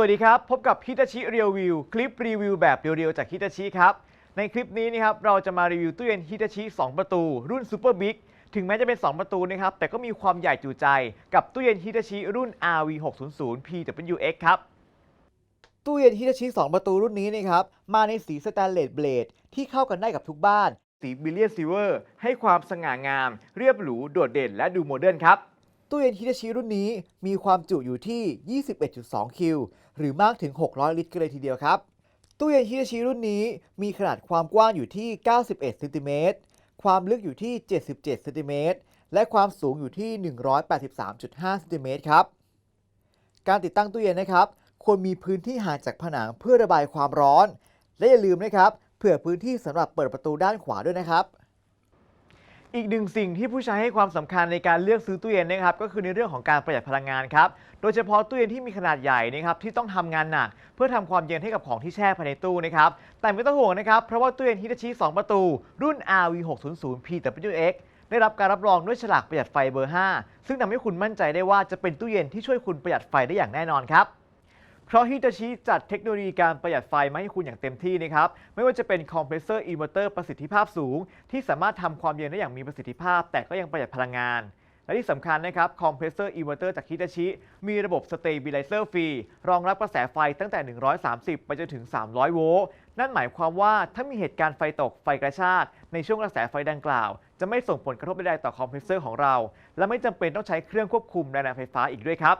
วัสดีครับ พบกับฮิตาชิเรียววิวคลิปรีวิวแบบเรียวๆจากฮิตาชิครับ ในคลิปนี้นะครับเราจะมารีวิวตู้เย็นฮิตาชิ2 ประตู รุ่นซูเปอร์บิ๊กถึงแม้จะเป็น 2 ประตูนะครับแต่ก็มีความใหญ่จุใจกับตู้เย็นฮิตาชิรุ่น RV600 PWX ครับตู้เย็นฮิตาชิ2 ประตูรุ่นนี้นะครับมาในสีสแตนเลสเบลดที่เข้ากันได้กับทุกบ้านสีบิลเลียนซิลเวอร์ให้ความสง่างาม เรียบหรูโดดเด่นและดูโมเดิร์นครับ ตู้เย็นฮิตาชิรุ่นนี้มีความจุอยู่ที่ 21.2 คิว หรือมากถึง 600 ลิตรกันเลยทีเดียวครับ ตู้เย็นฮิตาชิรุ่นนี้มีขนาดความกว้างอยู่ที่ 91 เซนติเมตร ความลึกอยู่ที่ 77 เซนติเมตร และความสูงอยู่ที่ 183.5 เซนติเมตรครับ การติดตั้งตู้เย็นนะครับ ควรมีพื้นที่ห่างจากผนังเพื่อระบายความร้อน และอย่าลืมนะครับ เผื่อพื้นที่สำหรับเปิดประตูด้านขวาด้วยนะครับ อีกหนึ่งสิ่งที่ผู้ใช้ให้ความสำคัญในการเลือกซื้อตู้เย็นนะครับก็คือในเรื่องของการประหยัดพลังงานครับ โดยเฉพาะตู้เย็นที่มีขนาดใหญ่นะครับที่ต้องทำงานหนัก เพื่อทำความเย็นให้กับของที่แช่ภายในตู้นะครับแต่ไม่ต้องห่วงนะครับเพราะว่าตู้เย็นฮิตาชิ2ประตู รุ่น RV600 PWX ได้รับการรับรองด้วยฉลากประหยัดไฟเบอร์ 5 ซึ่งทำให้คุณมั่นใจได้ว่าจะเป็นตู้เย็นที่ช่วยคุณประหยัดไฟได้อย่างแน่นอนครับ เพราะฮิตาชิจัดเทคโนโลยีการประหยัดไฟมาให้คุณอย่างเต็มที่นะครับ ไม่ว่าจะเป็นคอมเพรสเซอร์อินเวอร์เตอร์ประสิทธิภาพสูง ที่สามารถทำความเย็นได้อย่างมีประสิทธิภาพ แต่ก็ยังประหยัดพลังงาน และที่สำคัญนะครับคอมเพรสเซอร์อินเวอร์เตอร์จากฮิตาชิมีระบบ Stabilizer ฟรีรองรับกระแสไฟตั้งแต่ 130 ไปจนถึง 300 โวลต์นั่นหมายความว่าถ้ามีเหตุการณ์ไฟตกไฟกระชากในช่วงกระแสไฟดังกล่าว จะไม่ส่งผลกระทบใดๆต่อคอมเพรสเซอร์ของเรา และไม่จำเป็นต้องใช้เครื่องควบคุมแรงไฟฟ้าอีกด้วยครับ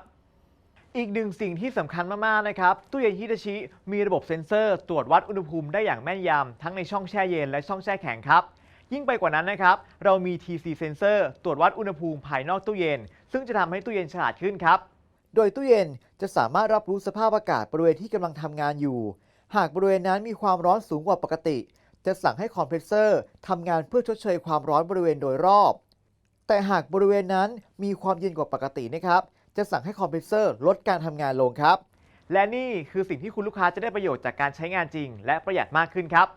อีกหนึ่งสิ่งที่สำคัญมากๆนะครับตู้เย็นฮิตาชิมีระบบเซ็นเซอร์ ตรวจวัดอุณหภูมิได้อย่างแม่นยำทั้งในช่องแช่เย็นและช่องแช่แข็งครับ ยิ่งไปกว่านั้นนะครับ เรามี TC เซนเซอร์ตรวจวัดอุณหภูมิภายนอกตู้เย็น ซึ่งจะทำให้ตู้เย็นฉลาดขึ้นครับ โดยตู้เย็นจะสามารถรับรู้สภาพอากาศบริเวณที่กำลังทำงานอยู่ หากบริเวณนั้นมีความร้อนสูงกว่าปกติ จะสั่งให้คอมเพรสเซอร์ทำงานเพื่อชดเชยความร้อนบริเวณโดยรอบ แต่หากบริเวณนั้นมีความเย็นกว่าปกตินะครับ จะสั่งให้คอมเพรสเซอร์ลดการทำงานลงครับ และนี่คือสิ่งที่คุณลูกค้าจะได้ประโยชน์จากการใช้งานจริง และประหยัดมากขึ้นครับ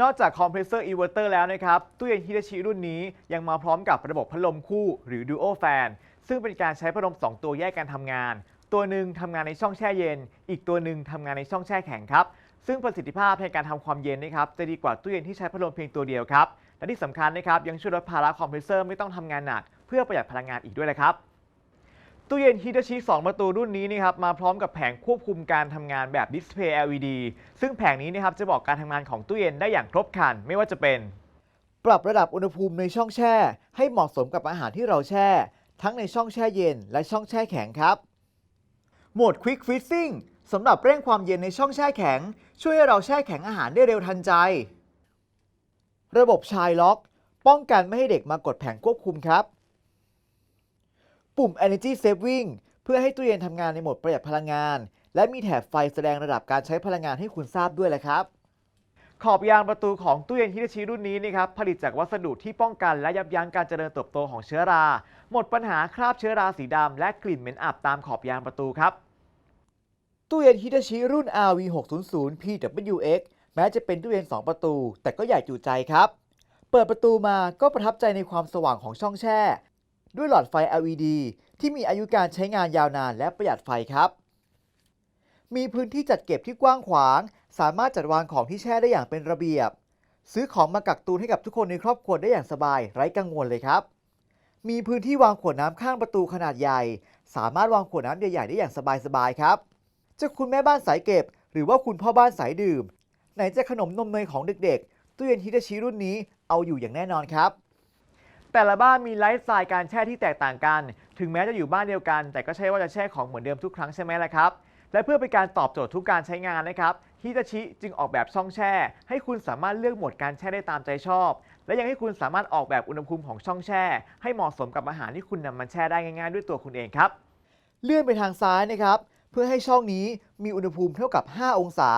นอกจากคอมเพรสเซอร์อินเวอร์เตอร์แล้วนะครับ ตู้เย็นฮิตาชิรุ่นนี้ยังมาพร้อมกับระบบพัดลมคู่หรือ Duo Fan ซึ่งเป็นการใช้พัดลม2 ตัวแยกกันทำงาน ตัวหนึ่งทำงานในช่องแช่เย็น อีกตัวหนึ่งทำงานในช่องแช่แข็งครับซึ่งประสิทธิภาพในการทำความเย็นนะครับจะดีกว่าตู้เย็นที่ใช้พัดลมเพียงตัวเดียวครับ และที่สำคัญนะครับยังช่วยลดภาระคอมเพรสเซอร์ไม่ต้องทำงานหนัก เพื่อประหยัดพลังงานอีกด้วยนะครับ ตู้เย็นฮิตชิ2ประตูรุ่นนี้นะครับมาพร้อมกับแผงควบคุมการทำงานแบบดิสเพย์ LED ซึ่งแผงนี้นะครับจะบอกการทำงานของตู้เย็นได้อย่างครบครันไม่ว่าจะเป็น ปรับระดับอุณหภูมิในช่องแช่ ให้เหมาะสมกับอาหารที่เราแช่ ทั้งในช่องแช่เย็นและช่องแช่แข็งครับ โหมด Quick Freezing สำหรับเร่งความเย็นในช่องแช่แข็ง ช่วยให้เราแช่แข็งอาหารได้เร็วทันใจ ระบบชายล็อก ป้องกันไม่ให้เด็กมากดแผงควบคุมครับ ปุ่ม Energy Saving เพื่อให้ตู้เย็นทำงานในโหมดประหยัดพลังงาน และมีแถบไฟแสดงระดับการใช้พลังงานให้คุณทราบด้วยแหละครับ ขอบยางประตูของตู้เย็นฮิตาชิรุ่นนี้นะครับผลิตจากวัสดุที่ป้องกันและยับยั้งการเจริญเติบโตของเชื้อรา หมดปัญหาคราบเชื้อราสีดำและกลิ่นเหม็นอับตามขอบยางประตูครับตู้เย็นฮิตาชิรุ่น RV600 PWX แม้จะเป็นตู้เย็น 2 ประตู แต่ก็ใหญ่จุใจครับ เปิดประตูมาก็ประทับใจในความสว่างของช่องแช่ ด้วยหลอดไฟ LED ที่มีอายุการใช้งานยาวนานและประหยัดไฟครับ มีพื้นที่จัดเก็บที่กว้างขวาง สามารถจัดวางของที่แช่ได้อย่างเป็นระเบียบ ซื้อของมากักตุนให้กับทุกคนในครอบครัวได้อย่างสบาย ไร้กังวลเลยครับ มีพื้นที่วางขวดน้ำข้างประตูขนาดใหญ่ สามารถวางขวดน้ำใหญ่ๆได้อย่างสบายๆครับจะคุณแม่บ้านสายเก็บ หรือว่าคุณพ่อบ้านสายดื่ม ไหนจะขนมนมเนยของเด็กๆตู้เย็นฮิตาชิรุ่นนี้เอาอยู่อย่างแน่นอนครับ แต่ละบ้านมีไลฟ์สไตล์การแช่ที่แตกต่างกัน ถึงแม้จะอยู่บ้านเดียวกัน แต่ก็ใช่ว่าจะแช่ของเหมือนเดิมทุกครั้งใช่ไหมล่ะครับ และเพื่อเป็นการตอบโจทย์ทุกการใช้งานนะครับฮิตาชิจึงออกแบบช่องแช่ ให้คุณสามารถเลือกโหมดการแช่ได้ตามใจชอบ และยังให้คุณสามารถออกแบบอุณหภูมิของช่องแช่ ให้เหมาะสมกับอาหารที่คุณนำมาแช่ได้ง่ายๆ ด้วยตัวคุณเองครับ เลื่อนไปทางซ้ายนะครับ เพื่อให้ช่องนี้มีอุณหภูมิเท่ากับ 5 องศา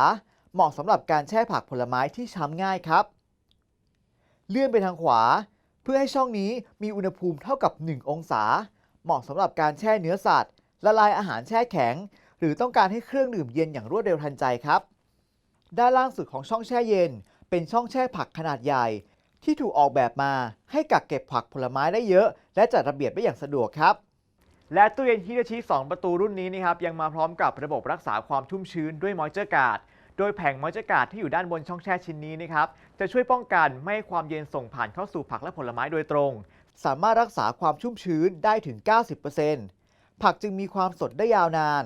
เหมาะสำหรับการแช่ผักผลไม้ที่ช้ำง่ายครับ เลื่อนไปทางขวา เพื่อให้ช่องนี้มีอุณหภูมิเท่ากับ 1 องศา เหมาะสำหรับการแช่เนื้อสัตว์ ละลายอาหารแช่แข็ง หรือต้องการให้เครื่องดื่มเย็นอย่างรวดเร็วทันใจครับ ด้านล่างสุดของช่องแช่เย็น เป็นช่องแช่ผักขนาดใหญ่ ที่ถูกออกแบบมาให้กักเก็บผักผลไม้ได้เยอะ และจัดระเบียบได้อย่างสะดวกครับและตู้เย็นฮิตาชิ 2 ประตูรุ่นนี้นะครับยังมาพร้อมกับระบบรักษาความชุ่มชื้นด้วยมอยเจอร์การ์ด โดยแผงมอยเจอร์การ์ดที่อยู่ด้านบนช่องแช่ชิ้นนี้นะครับจะช่วยป้องกันไม่ให้ความเย็นส่งผ่านเข้าสู่ผักและผลไม้โดยตรง สามารถรักษาความชุ่มชื้นได้ถึง 90%ผักจึงมีความสดได้ยาวนาน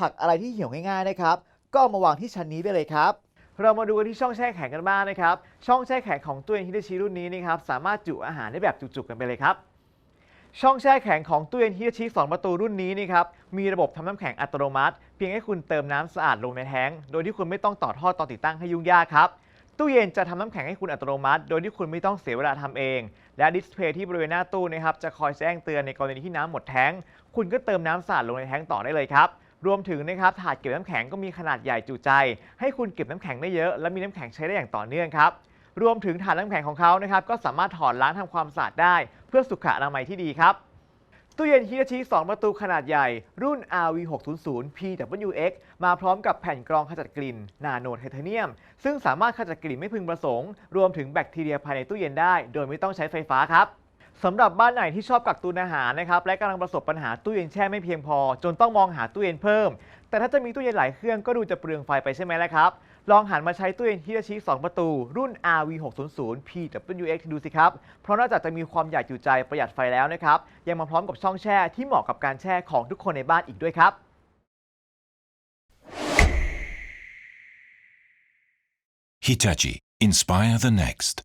ผักอะไรที่เหี่ยวง่ายๆนะครับ ก็มาวางที่ชั้นนี้ไปเลยครับเรามาดูกันที่ช่องแช่แข็งกันบ้างนะครับ ช่องแช่แข็งของตู้เย็นฮิตาชิรุ่นนี้นะครับ สามารถจุอาหารได้แบบจุกๆกันไปเลยครับ ช่องแช่แข็งของตู้เย็นฮิตาชิ2ประตูรุ่นนี้นี่ครับมีระบบทำน้ำแข็งอัตโนมัติ เพียงให้คุณเติมน้ำสะอาดลงในแท้ง โดยที่คุณไม่ต้องต่อท่อตอนติดตั้งให้ยุ่งยากครับตู้เย็นจะทำน้ำแข็งให้คุณอัตโนมัติ โดยที่คุณไม่ต้องเสียเวลาทำเอง และดิสเพลย์ที่บริเวณหน้าตู้นะครับจะคอยแจ้งเตือนในกรณีที่น้ำหมดแท้ง คุณก็เติมน้ำสะอาดลงในแท้งต่อได้เลยครับรวมถึงนะครับถาดเก็บน้ำแข็งก็มีขนาดใหญ่จุใจ ให้คุณเก็บน้ำแข็งได้เยอะ และมีน้ำแข็งใช้ได้อย่างต่อเนื่องครับ รวมถึงถาดน้ำแข็งของเขานะครับก็สามารถถอดล้างทำความสะอาดได้ เพื่อสุขอนามัยที่ดีครับตู้เย็นฮิตาชิ2 ประตูขนาดใหญ่ รุ่น RV600 PWX มาพร้อมกับแผ่นกรองขจัดกลิ่น นาโนไทเทเนียม ซึ่งสามารถขจัดกลิ่นไม่พึงประสงค์ รวมถึงแบคทีเรียภายในตู้เย็นได้ โดยไม่ต้องใช้ไฟฟ้าครับสำหรับบ้านไหนที่ชอบกักตุนอาหารนะครับและกำลังประสบปัญหาตู้เย็นแช่ไม่เพียงพอ จนต้องมองหาตู้เย็นเพิ่ม แต่ถ้าจะมีตู้เย็นหลายเครื่องก็ดูจะเปลืองไฟไปใช่ไหมล่ะครับ ลองหันมาใช้ตู้เย็นฮิตาชิ 2 ประตู รุ่น RV600 PWX ดูสิครับ เพราะนอกจากจะมีความใหญ่จุใจประหยัดไฟแล้วนะครับ ยังมาพร้อมกับช่องแช่ที่เหมาะกับการแช่ของทุกคนในบ้านอีกด้วยครับฮิตาชิ Inspire the next.